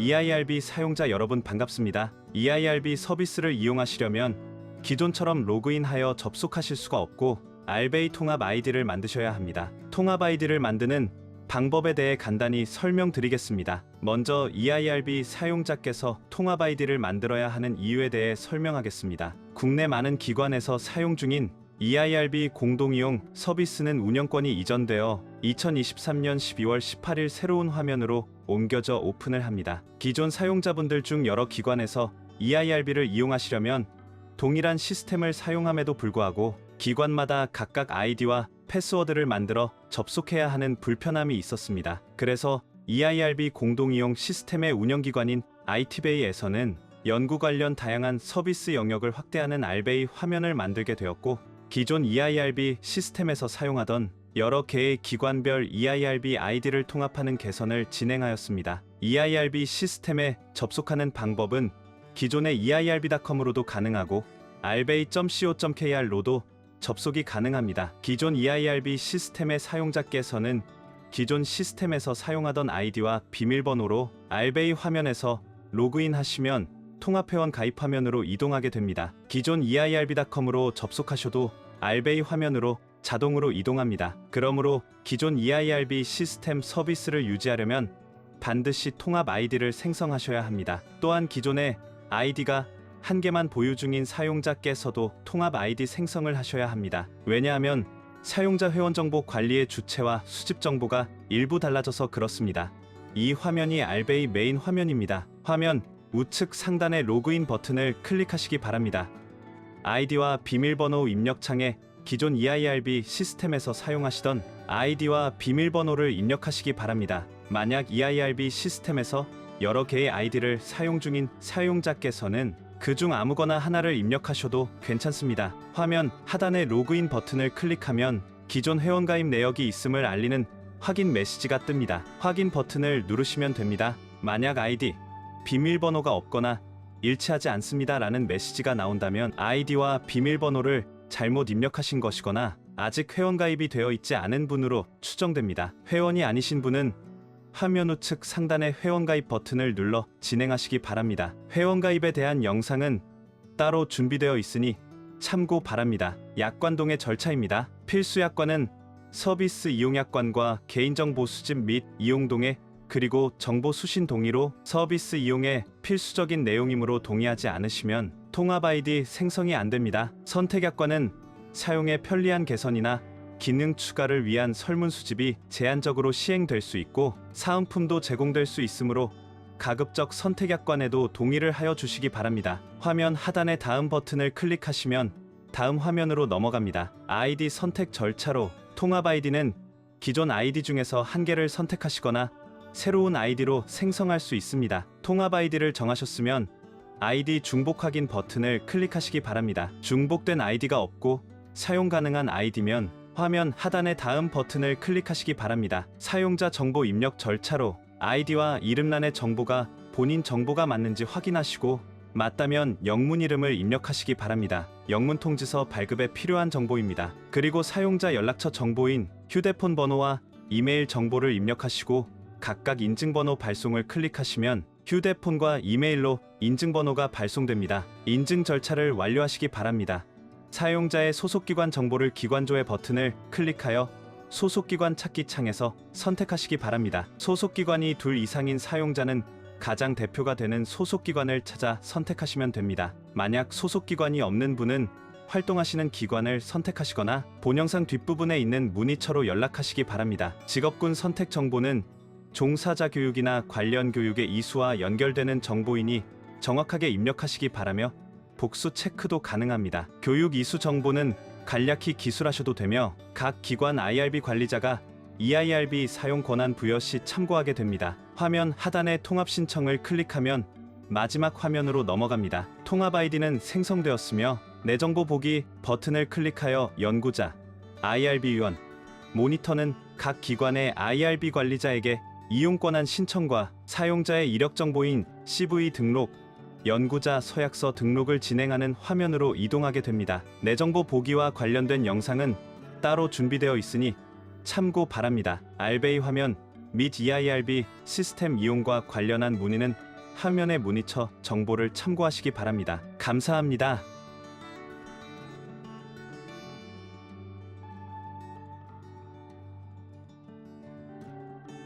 EIRB 사용자 여러분 반갑습니다. EIRB 서비스를 이용하시려면 기존처럼 로그인하여 접속하실 수가 없고 알베이 통합 아이디를 만드셔야 합니다. 통합 아이디를 만드는 방법에 대해 간단히 설명드리겠습니다. 먼저 EIRB 사용자께서 통합 아이디를 만들어야 하는 이유에 대해 설명하겠습니다. 국내 많은 기관에서 사용 중인 EIRB 공동이용 서비스는 운영권이 이전되어 2023년 12월 18일 새로운 화면으로 옮겨져 오픈을 합니다. 기존 사용자분들 중 여러 기관에서 EIRB를 이용하시려면 동일한 시스템을 사용함에도 불구하고 기관마다 각각 아이디와 패스워드를 만들어 접속해야 하는 불편함이 있었습니다. 그래서 EIRB 공동이용 시스템의 운영기관인 IT베이에서는 연구 관련 다양한 서비스 영역을 확대하는 알베이 화면을 만들게 되었고 기존 EIRB 시스템에서 사용하던 여러 개의 기관별 EIRB 아이디를 통합하는 개선을 진행하였습니다. EIRB 시스템에 접속하는 방법은 기존의 EIRB.com으로도 가능하고 albay.co.kr로도 접속이 가능합니다. 기존 EIRB 시스템의 사용자께서는 기존 시스템에서 사용하던 아이디와 비밀번호로 알베이 화면에서 로그인하시면 통합회원 가입 화면으로 이동하게 됩니다. 기존 EIRB.com으로 접속하셔도 알베이 화면으로 자동으로 이동합니다. 그러므로 기존 EIRB 시스템 서비스를 유지하려면 반드시 통합 아이디를 생성하셔야 합니다. 또한 기존의 아이디가 한 개만 보유 중인 사용자께서도 통합 아이디 생성을 하셔야 합니다. 왜냐하면 사용자 회원 정보 관리의 주체와 수집 정보가 일부 달라져서 그렇습니다. 이 화면이 알베이 메인 화면입니다. 화면 우측 상단의 로그인 버튼을 클릭하시기 바랍니다. 아이디와 비밀번호 입력창에 기존 EIRB 시스템에서 사용하시던 아이디와 비밀번호를 입력하시기 바랍니다. 만약 EIRB 시스템에서 여러 개의 아이디를 사용 중인 사용자께서는 그중 아무거나 하나를 입력하셔도 괜찮습니다. 화면 하단의 로그인 버튼을 클릭하면 기존 회원가입 내역이 있음을 알리는 확인 메시지가 뜹니다. 확인 버튼을 누르시면 됩니다. 만약 아이디, 비밀번호가 없거나 일치하지 않습니다 라는 메시지가 나온다면 아이디와 비밀번호를 잘못 입력하신 것이거나 아직 회원가입이 되어 있지 않은 분으로 추정됩니다. 회원이 아니신 분은 화면 우측 상단의 회원가입 버튼을 눌러 진행하시기 바랍니다. 회원가입에 대한 영상은 따로 준비되어 있으니 참고 바랍니다. 약관동의 절차입니다. 필수 약관은 서비스 이용 약관과 개인정보 수집 및 이용 동의 그리고 정보 수신 동의로 서비스 이용에 필수적인 내용이므로 동의하지 않으시면 통합 아이디 생성이 안 됩니다. 선택 약관은 사용의 편리한 개선이나 기능 추가를 위한 설문 수집이 제한적으로 시행될 수 있고 사은품도 제공될 수 있으므로 가급적 선택 약관에도 동의를 하여 주시기 바랍니다. 화면 하단의 다음 버튼을 클릭하시면 다음 화면으로 넘어갑니다. 아이디 선택 절차로 통합 아이디는 기존 아이디 중에서 한 개를 선택하시거나 새로운 아이디로 생성할 수 있습니다. 통합 아이디를 정하셨으면 아이디 중복 확인 버튼을 클릭하시기 바랍니다. 중복된 아이디가 없고 사용 가능한 아이디면 화면 하단의 다음 버튼을 클릭하시기 바랍니다. 사용자 정보 입력 절차로 아이디와 이름란의 정보가 본인 정보가 맞는지 확인하시고 맞다면 영문 이름을 입력하시기 바랍니다. 영문 통지서 발급에 필요한 정보입니다. 그리고 사용자 연락처 정보인 휴대폰 번호와 이메일 정보를 입력하시고 각각 인증번호 발송을 클릭하시면 휴대폰과 이메일로 인증번호가 발송됩니다. 인증 절차를 완료하시기 바랍니다. 사용자의 소속기관 정보를 기관조회 버튼을 클릭하여 소속기관 찾기 창에서 선택하시기 바랍니다. 소속기관이 둘 이상인 사용자는 가장 대표가 되는 소속기관을 찾아 선택하시면 됩니다. 만약 소속기관이 없는 분은 활동하시는 기관을 선택하시거나 본 영상 뒷부분에 있는 문의처로 연락하시기 바랍니다. 직업군 선택 정보는 종사자 교육이나 관련 교육의 이수와 연결되는 정보이니 정확하게 입력하시기 바라며 복수 체크도 가능합니다. 교육 이수 정보는 간략히 기술하셔도 되며 각 기관 IRB 관리자가 EIRB 사용 권한 부여 시 참고하게 됩니다. 화면 하단의 통합 신청을 클릭하면 마지막 화면으로 넘어갑니다. 통합 아이디는 생성되었으며 내 정보 보기 버튼을 클릭하여 연구자, IRB 위원, 모니터는 각 기관의 IRB 관리자에게 이용 권한 신청과 사용자의 이력 정보인 CV 등록, 연구자 서약서 등록을 진행하는 화면으로 이동하게 됩니다. 내 정보 보기와 관련된 영상은 따로 준비되어 있으니 참고 바랍니다. 알베이 화면 및 EIRB 시스템 이용과 관련한 문의는 화면에 문의쳐 정보를 참고하시기 바랍니다. 감사합니다.